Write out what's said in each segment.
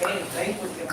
Train train பிடிக்க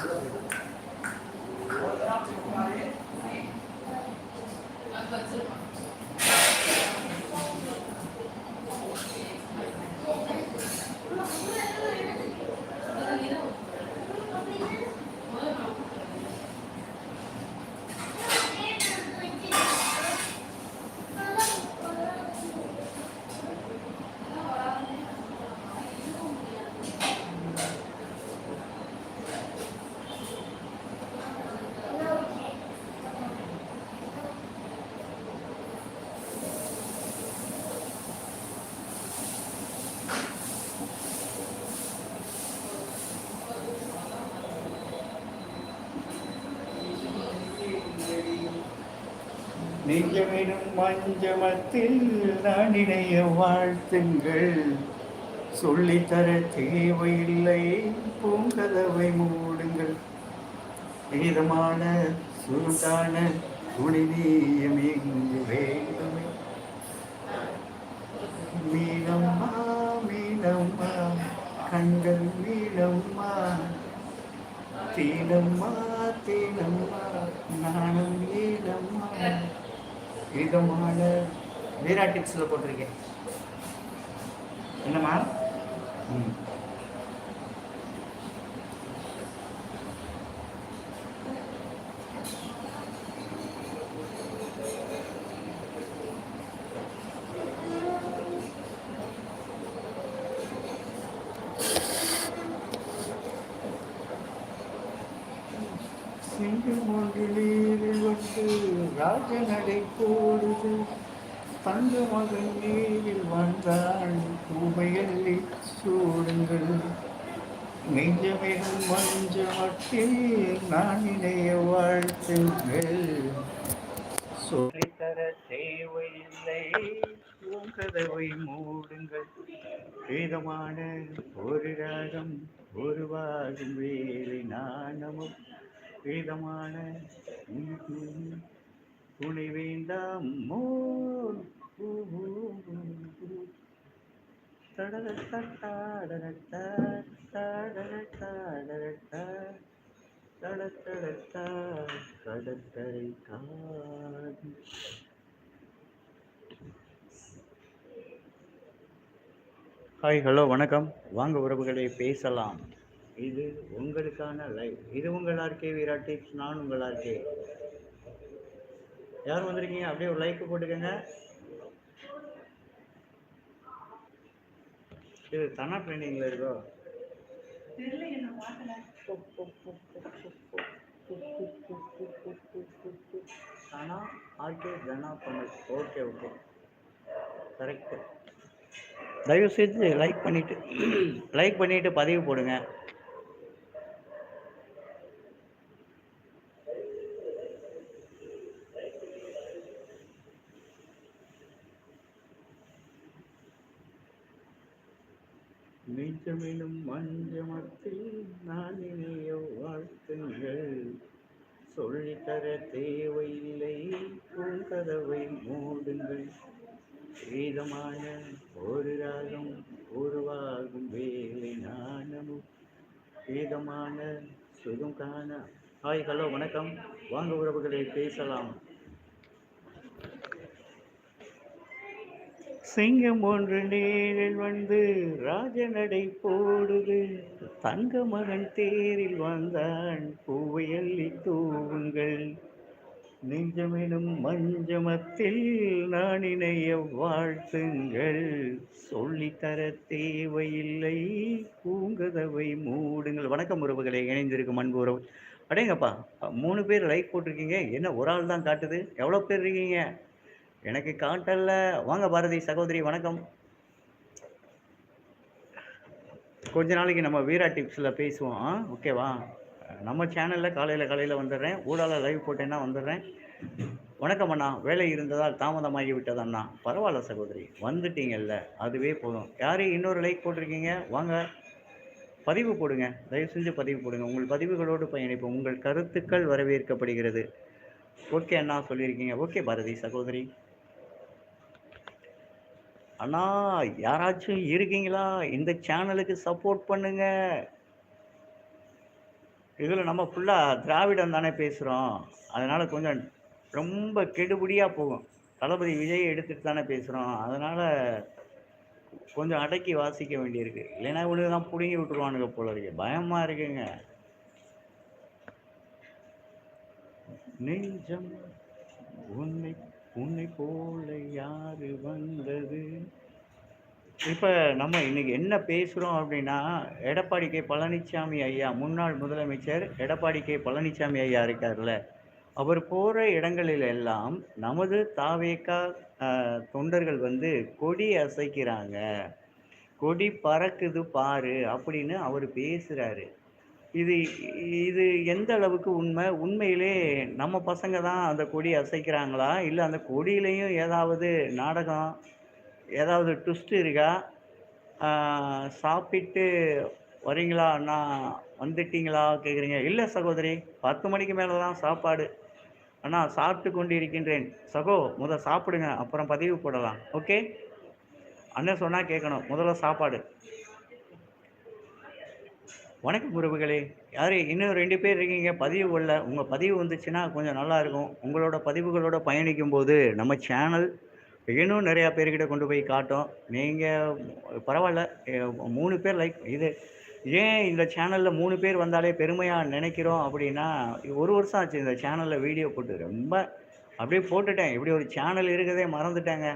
நெஞ்சமெனும் மஞ்சமத்தில் நான் இணைய வாழ்த்துங்கள். சொல்லித்தர தேவையில்லை பூங்கதவை மூடுங்கள். இதமான சுருட்டான துணிநீயம் எங்கு வேண்டுமே. மீனம்மா மீனம்மா கண்கள் மீனம்மா. தீனம்மா தீனம்மா நானும் ஏனம்மா இதமான வீரா டிப்ஸில் போட்டிருக்கேன். என்னம்மா? ம் சிங்கம் ஒன்று நீரில் வந்து ராஜ நடை போடுது தங்க மகன் நீரில் வந்தாள் பூமையல்லி சூடுங்கள். நெஞ்சமிடும் மஞ்சமட்டில் நான் இணைய வாழ்த்துங்கள். தர தேவையில்லை கதவை மூடுங்கள். வேதமான ஒரு ராகம் உருவாகும் வேலை நாணமும் வேதமான துணை வேண்டாம் மோர் கடற்கரை காது ஹாய் ஹலோ வணக்கம். வாங்க உறவுகளை பேசலாம். இது உங்களுக்கான லைவ் இது உங்கள் ஆர்கே வீரா டிப்ஸ் நான் உங்கள் ஆர்கே யார் வந்திருக்கீங்க? அப்படியே ஒரு லைக் போட்டுக்கோங்க. இது தனா ட்ரைனிங்கில் இருக்கோ? Dhana RK Jana Tamil okay okay correct தயவு செஞ்சு லைக் பண்ணிட்டு லைக் பண்ணிட்டு பதிவு போடுங்க. நெஞ்சமெனும் மஞ்சமத்தில் நான் இணைய வாழ்த்துங்கள் சொல்லித்தர தேவையில்லை பூங்கதவை மூடுங்கள். வேதமான ஒரு ராகம் உருவாகும் வேலை நாணமும். வேதமான சுகம் காண. ஹாய் ஹலோ வணக்கம். வாங்க உறவுகளை பேசலாம். சிங்கம் ஒன்று நேரில் வந்து ராஜநடை போடுது. தங்க மகன் தேரில் வந்தான் பூவை அள்ளி தூவுங்கள். நெஞ்சமெனும் மஞ்சமத்தில் நான் இணைய வாழ்த்துங்கள். சொல்லித்தர தேவையில்லை பூங்கதவை மூடுங்கள். வணக்கம் உறவுகளை இணைந்திருக்கும் அன்பு உறவு அடேங்கப்பா மூணு பேர் லைக் போட்டிருக்கீங்க. என்ன ஒரு ஆள் தான் காட்டுது? எவ்வளோ பேர் இருக்கீங்க? எனக்கு காட்டல்ல. வாங்க பாரதி சகோதரி வணக்கம். கொஞ்ச நாளைக்கு நம்ம வீரா டிப்ஸில் பேசுவோம். ஆ? ஓகேவா? நம்ம சேனலில் காலையில் காலையில் வந்துடுறேன். ஊடால லைவ் போட்டேன்னா வந்துடுறேன்? வணக்கம் அண்ணா. வேலை இருந்ததால் தாமதமாகி விட்டது அண்ணா. பரவாயில்ல சகோதரி. வந்துட்டீங்கல்ல. அதுவே போதும். யார் இன்னொரு லைக் போட்டிருக்கீங்க? வாங்க. பதிவு போடுங்க. தயவு செஞ்சு பதிவு போடுங்க. உங்கள் பதிவுகளோடு பயணிப்போம். உங்கள் கருத்துக்கள் வரவேற்கப்படுகிறது. ஓகே அண்ணா சொல்லியிருக்கீங்க. ஓகே பாரதி சகோதரி. அண்ணா யாராச்சும் இருக்கீங்களா? இந்த சேனலுக்கு சப்போர்ட் பண்ணுங்க. இதில் நம்ம ஃபுல்லாக திராவிடம் தானே பேசுகிறோம் அதனால் கொஞ்சம் ரொம்ப கெடுபடியாக போகும். தளபதி விஜய் எடுத்துகிட்டு தானே பேசுகிறோம் அதனால் கொஞ்சம் அடக்கி வாசிக்க வேண்டியிருக்கு. இல்லைன்னா இவனுக்கு தான் பிடுங்கி விட்டுருவானுங்க போல இருக்கு. பயமாக இருக்குங்க. நெஞ்சம் உண்மை உன்னை போல யாரு வந்தது? இப்போ நம்ம இன்னைக்கு என்ன பேசுகிறோம் அப்படின்னா எடப்பாடி கே பழனிசாமி ஐயா முன்னாள் முதலமைச்சர் எடப்பாடி கே பழனிசாமி ஐயா இருக்கார்ல. அவர் போகிற இடங்களில் எல்லாம் நமது தாவேக்கா தொண்டர்கள் வந்து கொடி அசைக்கிறாங்க. கொடி பறக்குது பாரு அப்படின்னு அவர் பேசுகிறாரு இது இது எந்த அளவுக்கு உண்மை? உண்மையிலே நம்ம பசங்க தான் அந்த கொடி அசைக்கிறாங்களா? இல்லை அந்த கொடியிலையும் ஏதாவது நாடகம் ஏதாவது ட்விஸ்ட் இருக்கா? சாப்பிட்டு வரீங்களா அண்ணா வந்துட்டீங்களா? கேட்குறீங்க இல்லை சகோதரி பத்து மணிக்கு மேலே தான் சாப்பாடு. அண்ணா சாப்பிட்டு கொண்டு இருக்கின்றேன் சகோ முத சாப்பிடுங்க. அப்புறம் பதிவு போடலாம். ஓகே? அண்ணன் சொன்னால் கேட்கணும். முதல்ல சாப்பாடு. வணக்கம் உறவுகளே. யார் இன்னும் ரெண்டு பேர் இருக்கீங்க. பதிவு உள்ள உங்கள் பதிவு வந்துச்சுன்னா கொஞ்சம் நல்லா இருக்கும். உங்களோட பதிவுகளோட பயணிக்கும் போது நம்ம சேனல் இன்னும் நிறையா பேர்கிட்ட கொண்டு போய் காட்டும். நீங்கள் பரவாயில்ல. மூணு பேர் லைக் இது ஏன் இந்த சேனலில் மூணு பேர் வந்தாலே பெருமையாக நினைக்கிறோம் அப்படின்னா ஒரு வருஷம் ஆச்சு இந்த சேனலில் வீடியோ போட்டு. ரொம்ப அப்படியே போட்டுட்டேன். இப்படி ஒரு சேனல் இருக்கதே மறந்துட்டேங்க.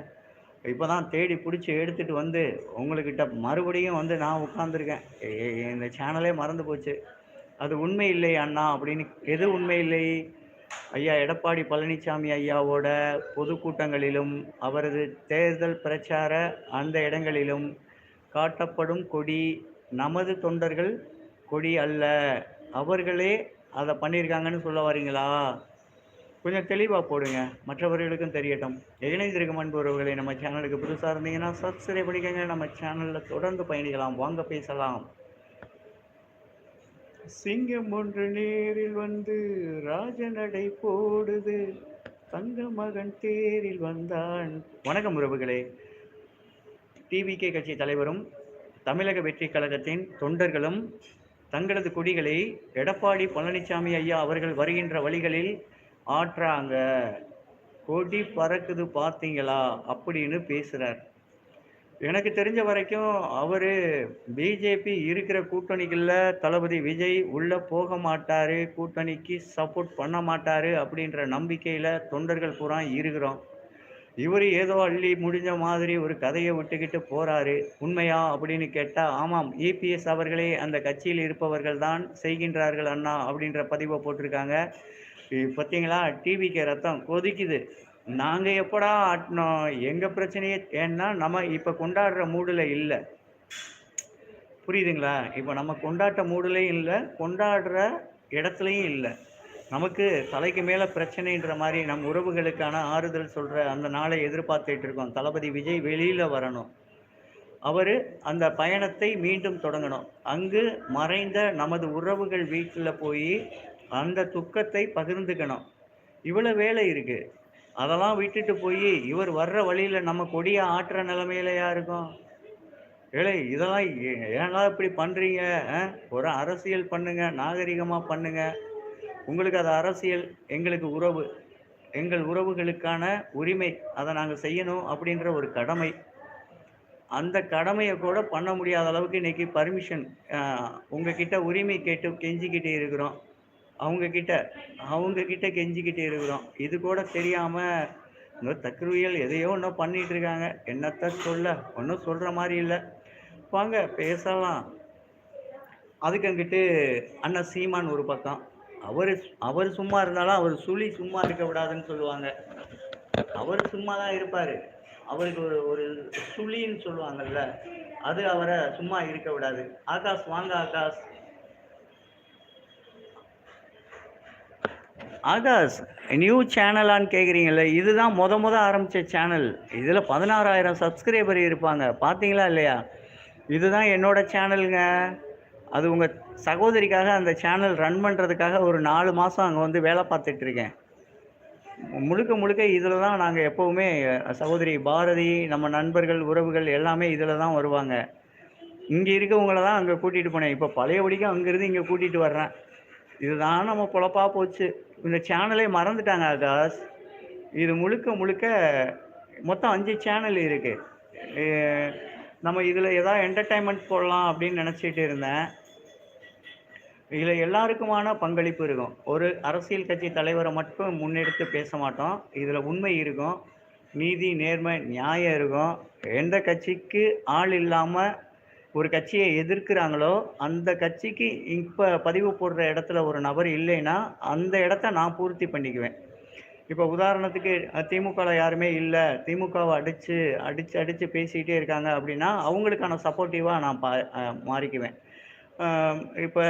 இப்போ தான் தேடி பிடிச்சி எடுத்துகிட்டு வந்து உங்கள்கிட்ட மறுபடியும் வந்து நான் உட்காந்துருக்கேன் இந்த சேனலே மறந்து போச்சு. அது உண்மை இல்லை அண்ணா அப்படின்னு எது உண்மை இல்லை ஐயா எடப்பாடி பழனிசாமி ஐயாவோட பொதுக்கூட்டங்களிலும் அவரது தேர்தல் பிரச்சார அந்த இடங்களிலும் காட்டப்படும் கொடி நமது தொண்டர்கள் கொடி அல்ல. அவர்களே அதை பண்ணியிருக்காங்கன்னு சொல்ல வரீங்களா? கொஞ்சம் தெளிவாக போடுங்க. மற்றவர்களுக்கும் தெரியட்டும். இணைந்திருக்கும் அன்புறவுகளை நம்ம சேனலுக்கு புதுசாக இருந்தீங்கன்னா சப்ஸ்கிரைப் பண்ணிக்கங்க. நம்ம சேனலில் தொடர்ந்து பயணிக்கலாம். வாங்க பேசலாம். சிங்கம் ஒன்று நேரில் வந்து ராஜநடை போடுது. தங்க மகன் தேரில் வந்தான். வணக்கம் உறவுகளே. டிவிகே கட்சி தலைவரும் தமிழக வெற்றி கழகத்தின் தொண்டர்களும் தங்களது கொடிகளை எடப்பாடி பழனிசாமி ஐயா அவர்கள் வருகின்ற வழிகளில் ஆற்றாங்க. கொடி பறக்குது பார்த்தீங்களா? அப்படின்னு பேசுகிறார் எனக்கு தெரிஞ்ச வரைக்கும் அவர் பிஜேபி இருக்கிற கூட்டணிகளில் தளபதி விஜய் உள்ளே போக மாட்டார் கூட்டணிக்கு சப்போர்ட் பண்ண மாட்டார் அப்படின்ற நம்பிக்கையில் தொண்டர்கள் பூரா இருக்கிறோம். இவர் ஏதோ அள்ளி முடிஞ்ச மாதிரி ஒரு கதையை விட்டுக்கிட்டு போகிறாரு உண்மையா அப்படின்னு கேட்டால் ஆமாம் இபிஎஸ் அவர்களே அந்த கட்சியில் இருப்பவர்கள் தான் செய்கின்றார்கள் அண்ணா அப்படின்ற பதிவை போட்டிருக்காங்க. பார்த்தீங்களா? டிவிக்கு ரத்தம் கொதிக்குது. நாங்கள் எப்படா ஆட்டினோம் எங்கள் பிரச்சனையே? ஏன்னா நம்ம இப்போ கொண்டாடுற மூடில் இல்லை. புரியுதுங்களா? இப்போ நம்ம கொண்டாட்ட மூடுலையும் இல்லை கொண்டாடுற இடத்துலையும் இல்லை. நமக்கு தலைக்கு மேலே பிரச்சனைன்ற மாதிரி நம் உறவுகளுக்கான ஆறுதல் சொல்கிற அந்த நாளை எதிர்பார்த்துட்டு இருக்கோம். தளபதி விஜய் வெளியில் வரணும். அவர் அந்த பயணத்தை மீண்டும் தொடங்கணும். அங்கு மறைந்த நமது உறவுகள் வீட்டில் போய் அந்த துக்கத்தை பகிர்ந்துக்கணும். இவ்வளோ வேலை இருக்குது அதெல்லாம் விட்டுட்டு போய் இவர் வர்ற வழியில் நம்ம கொடியை ஆட்டுற நிலைமையிலையா இருக்கும்? ஏழை இதெல்லாம் ஏ- இப்படி பண்ணுறீங்க ஒரு அரசியல் பண்ணுங்க நாகரிகமாக பண்ணுங்க. உங்களுக்கு அது அரசியல் எங்களுக்கு உறவு. எங்கள் உறவுகளுக்கான உரிமை அதை நாங்கள் செய்யணும் அப்படின்ற ஒரு கடமை. அந்த கடமையை கூட பண்ண முடியாத அளவுக்கு இன்னைக்கு பர்மிஷன் உங்ககிட்ட உரிமை கேட்டு கெஞ்சிக்கிட்டே இருக்கிறோம். அவங்க கிட்ட அவங்க கிட்ட கெஞ்சிக்கிட்டு இருக்கிறோம். இது கூட தெரியாம இந்த தக்குருவியல் எதையோ ஒன்றும் பண்ணிட்டு இருக்காங்க. என்னத்த சொல்ல? ஒன்றும் சொல்ற மாதிரி இல்லை. வாங்க பேசலாம். அதுக்கு அங்கிட்டு அண்ணன் சீமான் ஒரு பக்கம். அவர் அவர் சும்மா இருந்தாலும் அவர் சுழி சும்மா இருக்க விடாதுன்னு சொல்லுவாங்க. அவர் சும்மா தான் இருப்பார். அவருக்கு ஒரு ஒரு சுழின்னு சொல்லுவாங்கல்ல அது அவரை சும்மா இருக்க விடாது. ஆகாஷ் வாங்க ஆகாஷ். ஆகாஷ் நியூ சேனலான்னு கேட்குறீங்களே இதுதான் முத முத ஆரம்பித்த சேனல் இதில் பதினாறாயிரம் சப்ஸ்கிரைபர் இருப்பாங்க. பார்த்தீங்களா இல்லையா? இதுதான் என்னோடய சேனலுங்க அது உங்கள் சகோதரிக்காக அந்த சேனல் ரன் பண்ணுறதுக்காக ஒரு நாலு மாதம் அங்கே வந்து வேலை பார்த்துட்ருக்கேன் முழுக்க முழுக்க இதில் தான் நாங்கள் எப்போவுமே சகோதரி பாரதி நம்ம நண்பர்கள் உறவுகள் எல்லாமே இதில் தான் வருவாங்க. இங்கே இருக்கவங்கள தான் அங்கே கூட்டிகிட்டு போனேன். இப்போ பழையபடிக்கும் அங்கேருந்து இங்கே கூட்டிகிட்டு வர்றேன். இதுதான் நம்ம பொழப்பா போச்சு. இந்த சேனலே மறந்துட்டாங்க ஆகாஷ் இது முழுக்க முழுக்க மொத்தம் அஞ்சு சேனல் இருக்குது நம்ம இதில் ஏதாவது என்டர்டைன்மெண்ட் போடலாம் அப்படின்னு நினச்சிட்டு இருந்தேன். இதில் எல்லாருக்குமான பங்களிப்பு இருக்கும். ஒரு அரசியல் கட்சி தலைவரை மட்டும் முன்னெடுத்து பேச மாட்டோம். இதில் உண்மை இருக்கும். நீதி நேர்மை நியாயம் இருக்கும். எந்த கட்சிக்கு ஆள் இல்லாமல் ஒரு கட்சியை எதிர்க்கிறாங்களோ அந்த கட்சிக்கு இப்போ பதிவு போடுற இடத்துல ஒரு நபர் இல்லைன்னா அந்த இடத்த நான் பூர்த்தி பண்ணிக்குவேன். இப்போ உதாரணத்துக்கு திமுகவில் யாருமே இல்லை திமுகவை அடித்து அடித்து அடித்து பேசிக்கிட்டே இருக்காங்க அப்படின்னா அவங்களுக்கான சப்போர்ட்டிவாக நான் பா மாறிக்குவேன். இப்போ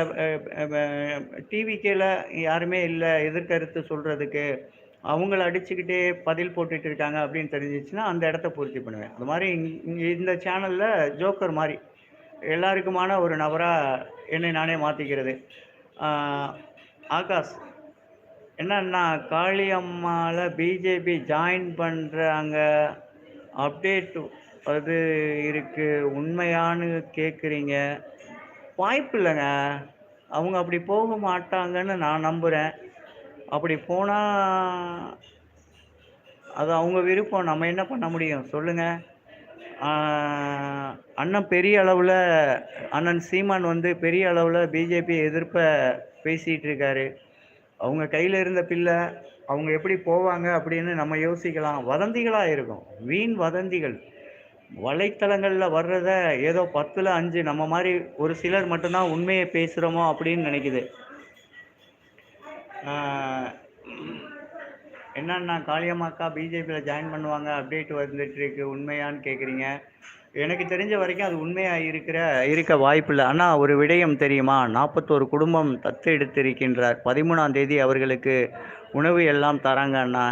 டிவிக்கேல யாருமே இல்லை எதிர்கருத்து சொல்கிறதுக்கு அவங்கள அடிச்சுக்கிட்டே பதில் போட்டுட்டு இருக்காங்க அப்படின்னு தெரிஞ்சிச்சுன்னா அந்த இடத்த பூர்த்தி பண்ணுவேன். அது மாதிரி இந்த சேனலில் ஜோக்கர் மாதிரி எல்லாருக்குமான ஒரு நபராக என்னை நானே மாற்றிக்கிறது ஆகாஷ் என்னன்னா காளியம்மாவில் பிஜேபி ஜாயின் பண்ணுறாங்க அப்டேட் அது இருக்குது உண்மையான்னு கேட்குறீங்க வாய்ப்பு இல்லைங்க. அவங்க அப்படி போக மாட்டாங்கன்னு நான் நம்புகிறேன் அப்படி போனால் அது அவங்க விருப்பம். நம்ம என்ன பண்ண முடியும்? சொல்லுங்கள் அண்ணன் பெரிய அளவில் அண்ணன் சீமான் வந்து பெரிய அளவில் பிஜேபி எதிர்ப்பை பேசிகிட்டு இருக்காரு. அவங்க கையில் இருந்த பிள்ளை அவங்க எப்படி போவாங்க அப்படின்னு நம்ம யோசிக்கலாம். வதந்திகளாக இருக்கும். வீண் வதந்திகள். வலைத்தளங்களில் வர்றத ஏதோ பத்தில் அஞ்சு நம்ம மாதிரி ஒரு சிலர் மட்டும்தான் உண்மையை பேசுகிறோமோ அப்படின்னு நினைக்குது. என்னன்னா காளியம்மாக்கா பிஜேபியில் ஜாயின் பண்ணுவாங்க அப்டேட் வந்துட்டுருக்கு உண்மையான்னு கேட்குறீங்க எனக்கு தெரிஞ்ச வரைக்கும் அது உண்மையாக இருக்கிற இருக்க வாய்ப்பில்லை. ஆனால் ஒரு விடயம் தெரியுமா? நாற்பத்தோரு குடும்பம் தத்து எடுத்திருக்கின்றார். பதிமூணாம் தேதி அவர்களுக்கு உணவு எல்லாம் தராங்க அண்ணா.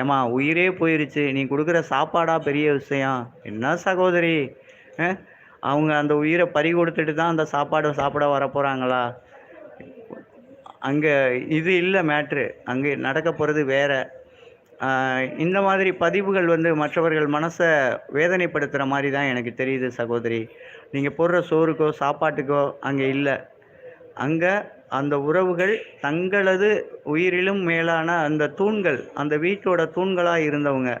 ஏமா உயிரே போயிருச்சு. நீ கொடுக்குற சாப்பாடா பெரிய விஷயம். என்ன சகோதரி? அவங்க அந்த உயிரை பறி கொடுத்துட்டு தான் அந்த சாப்பாடு சாப்பிட வர போகிறாங்களா அங்கே இது இல்லை மேட்ரு அங்கே நடக்க போகிறது வேறு. இந்த மாதிரி பதிவுகள் வந்து மற்றவர்கள் மனசை வேதனைப்படுத்துகிற மாதிரி தான் எனக்கு தெரியுது சகோதரி. நீங்கள் போடுற சோறுக்கோ சாப்பாட்டுக்கோ அங்கே இல்லை. அங்கே அந்த உறவுகள் தங்களது உயிரிலும் மேலான அந்த தூண்கள் அந்த வீட்டோட தூண்களாக இருந்தவங்க.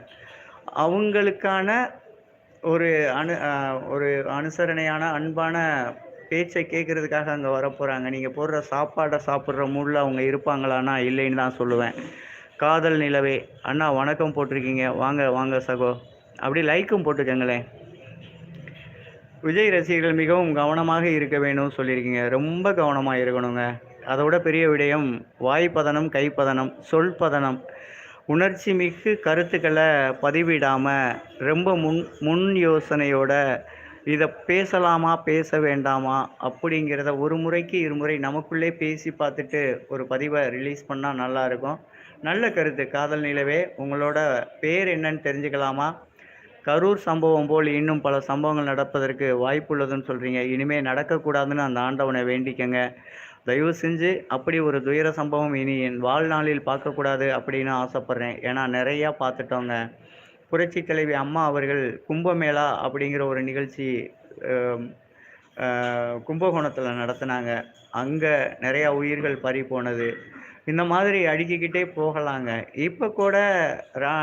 அவங்களுக்கான ஒரு அனு ஒரு அனுசரணையான அன்பான பேச்சை கேட்குறதுக்காக அங்கே வர போகிறாங்க நீங்கள் போடுற சாப்பாடை சாப்பிட்ற மூடில் அவங்க இருப்பாங்களான்னா இல்லைன்னு தான் சொல்லுவேன். காதல் நிலவே. அண்ணா வணக்கம் போட்டிருக்கீங்க. வாங்க வாங்க சகோ. அப்படி லைக்கும் போட்டுக்கங்களேன் விஜய் ரசிகர்கள் மிகவும் கவனமாக இருக்க வேணும்னு சொல்லியிருக்கீங்க. ரொம்ப கவனமாக இருக்கணுங்க. அதோட பெரிய விடயம் வாய்ப்பதனம் கைப்பதனம் சொல் பதனம் உணர்ச்சி மிகு கருத்துக்களை பதிவிடாமல் ரொம்ப முன் முன் யோசனையோட இதை பேசலாமா பேச வேண்டாமா அப்படிங்கிறத ஒரு முறைக்கு இருமுறை நமக்குள்ளே பேசி பார்த்துட்டு ஒரு பதிவை ரிலீஸ் பண்ணால் நல்லாயிருக்கும் நல்ல கருத்து. காதல் நிலவே உங்களோட பேர் என்னன்னு தெரிஞ்சுக்கலாமா? கரூர் சம்பவம் போல் இன்னும் பல சம்பவங்கள் நடப்பதற்கு வாய்ப்புள்ளதுன்னு சொல்கிறீங்க இனிமேல் நடக்கக்கூடாதுன்னு அந்த ஆண்டவனை வேண்டிக்கங்க. தயவு செஞ்சு அப்படி ஒரு துயர சம்பவம் இனி என் வாழ்நாளில் பார்க்கக்கூடாது அப்படின்னு ஆசைப்பட்றேன். ஏன்னா நிறையா பார்த்துட்டோங்க. புரட்சி தலைவி அம்மா அவர்கள் கும்பமேளா அப்படிங்கிற ஒரு நிகழ்ச்சி கும்பகோணத்தில் நடத்துனாங்க. அங்கே நிறையா உயிர்கள் பறி போனது. இந்த மாதிரி அடுக்கிக்கிட்டே போகலாங்க. இப்போ கூட ரா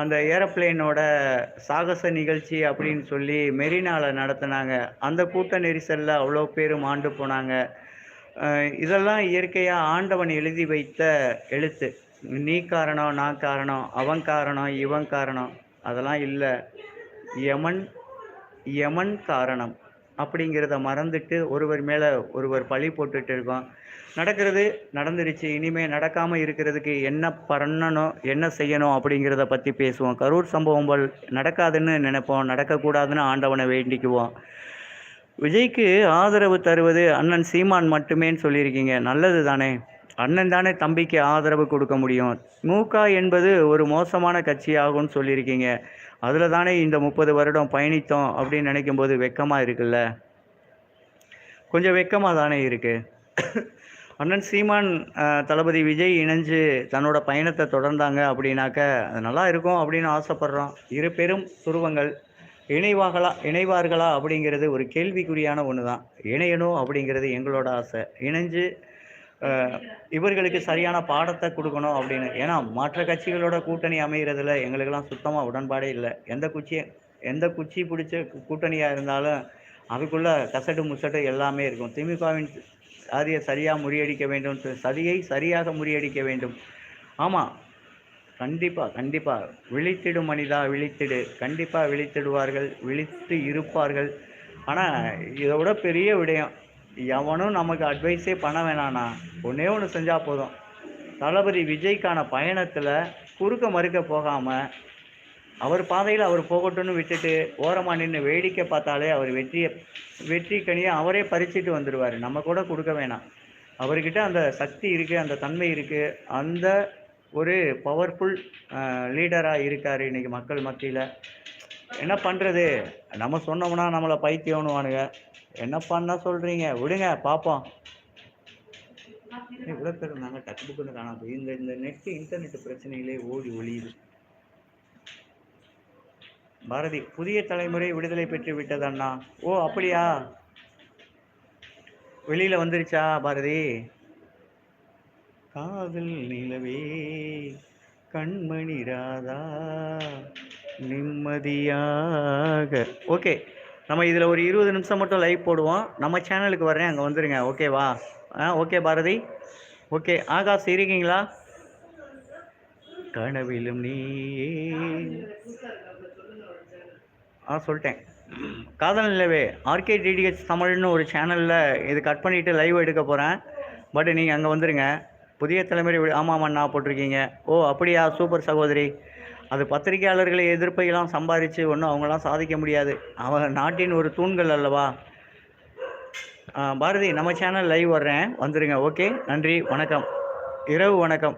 அந்த ஏரோப்ளேனோட சாகச நிகழ்ச்சி அப்படின்னு சொல்லி மெரினாவில் நடத்துனாங்க. அந்த கூட்ட நெரிசலில் அவ்வளோ பேரும் ஆண்டு போனாங்க. இதெல்லாம் இயற்கையாக ஆண்டவன் எழுதி வைத்த எழுத்து. நீ காரணம் நான் காரணம் அவன் காரணம் இவன் காரணம். அதெல்லாம் இல்லை. யமன் யமன் காரணம். அப்படிங்கிறத மறந்துட்டு ஒருவர் மேலே ஒருவர் பழி போட்டுட்டு இருக்கோம். நடக்கிறது நடந்துருச்சு. இனிமேல் நடக்காமல் இருக்கிறதுக்கு என்ன பண்ணணும் என்ன செய்யணும் அப்படிங்கிறத பற்றி பேசுவோம். கரூர் சம்பவம் போல் நடக்காதுன்னு நினைப்போம். நடக்கக்கூடாதுன்னு ஆண்டவனை வேண்டிக்குவோம். விஜய்க்கு ஆதரவு தருவது அண்ணன் சீமான் மட்டுமேன்னு சொல்லியிருக்கீங்க. நல்லது தானே அண்ணன் தானே தம்பிக்கு ஆதரவு கொடுக்க முடியும். மூகா என்பது ஒரு மோசமான கட்சியாகும்னு சொல்லியிருக்கீங்க. அதில் தானே இந்த முப்பது வருடம் பயணித்தோம் அப்படின்னு நினைக்கும் போது வெக்கமாக இருக்குல்ல? கொஞ்சம் வெக்கமாக தானே இருக்குது அண்ணன் சீமான் தளபதி விஜய் இணைஞ்சு தன்னோட பயணத்தை தொடர்ந்தாங்க அப்படின்னாக்க அது நல்லா இருக்கும் அப்படின்னு ஆசைப்படுறோம். இரு பெரும் துருவங்கள். இணைவாகளா இணைவார்களா அப்படிங்கிறது ஒரு கேள்விக்குறியான ஒன்று தான் இணையணும் அப்படிங்கிறது எங்களோட ஆசை. இணைஞ்சு இவர்களுக்கு சரியான பாடத்தை கொடுக்கணும் அப்படின்னு. ஏன்னா மற்ற கட்சிகளோட கூட்டணி அமைகிறதுல எங்களுக்கெல்லாம் சுத்தமாக உடன்பாடே இல்லை. எந்த குச்சி எந்த குச்சி பிடிச்ச கூட்டணியாக இருந்தாலும் அதுக்குள்ள கசடு முசட்டு எல்லாமே இருக்கும். திமுகவின் சாதியை சரியாக முறியடிக்க வேண்டும். சதியை சரியாக முறியடிக்க வேண்டும். ஆமாம் கண்டிப்பாக கண்டிப்பாக விழித்திடும் மனிதா விழித்திடு. கண்டிப்பாக விழித்திடுவார்கள் விழித்து இருப்பார்கள். ஆனால் இதை விட பெரிய விடயம் எவனும் நமக்கு அட்வைஸே பண்ண வேணாண்ணா ஒன்றே ஒன்று செஞ்சால் போதும். தளபதி விஜய்க்கான பயணத்தில் குறுக்க மறுக்க போகாமல் அவர் பாதையில் அவர் போகட்டும்னு விட்டுட்டு ஓரமாக நின்று வேடிக்கை பார்த்தாலே அவர் வெற்றியை வெற்றி கனியை அவரே பறிச்சுட்டு வந்துடுவார் நம்ம கூட கொடுக்க வேணாம். அவர்கிட்ட அந்த சக்தி இருக்குது அந்த தன்மை இருக்குது அந்த ஒரு பவர்ஃபுல் லீடராக இருக்கார் இன்றைக்கி மக்கள் மத்தியில். என்ன பண்ணுறது நம்ம சொன்னோம்னா நம்மளை பைத்தியம்னுவானுங்க. என்ன பண்ண சொல்கிறீங்க விடுங்க பார்ப்போம் இவ்வளோ பேர் இருந்தாங்க டக்கு புக்குன்னு காணாம. போய் இந்த இந்த நெட்டு இன்டர்நெட் பிரச்சனையிலே ஓடி ஒளியுது. பாரதி புதிய தலைமுறை விடுதலை பெற்று விட்டது அண்ணா. ஓ அப்படியா? வெளியில வந்துருச்சா பாரதி? காதல் நிலவே கண்மணி ராதா நிம்மதியாக. ஓகே. நம்ம இதில் ஒரு இருபது நிமிஷம் மட்டும் லைவ் போடுவோம். நம்ம சேனலுக்கு வர்றேன். அங்கே வந்துடுங்க ஓகேவா ஆ ஓகே பாரதி. ஓகே ஆகாஷ் இருக்கீங்களா? கனவிலும் நீ. ஆ சொல்லிட்டேன். காதல் நிலவே. ஆர்கே டிடிஹெச் தமிழ்னு ஒரு சேனலில் இது கட் பண்ணிவிட்டு லைவ் எடுக்க போகிறேன் பட் நீங்கள் அங்கே வந்துடுங்க புதிய தலைமுறை ஆமாம் அண்ணா போட்டிருக்கீங்க. ஓ அப்படியா? சூப்பர் சகோதரி. அது பத்திரிகையாளர்களை எதிர்ப்பையெல்லாம் சம்பாதிச்சு ஒன்றும் அவங்களாம் சாதிக்க முடியாது. அவங்க நாட்டின் ஒரு தூண்கள் அல்லவா? பாரதி நம்ம சேனல் லைவ் வர்றேன். வந்துடுங்க ஓகே நன்றி வணக்கம். இரவு வணக்கம்.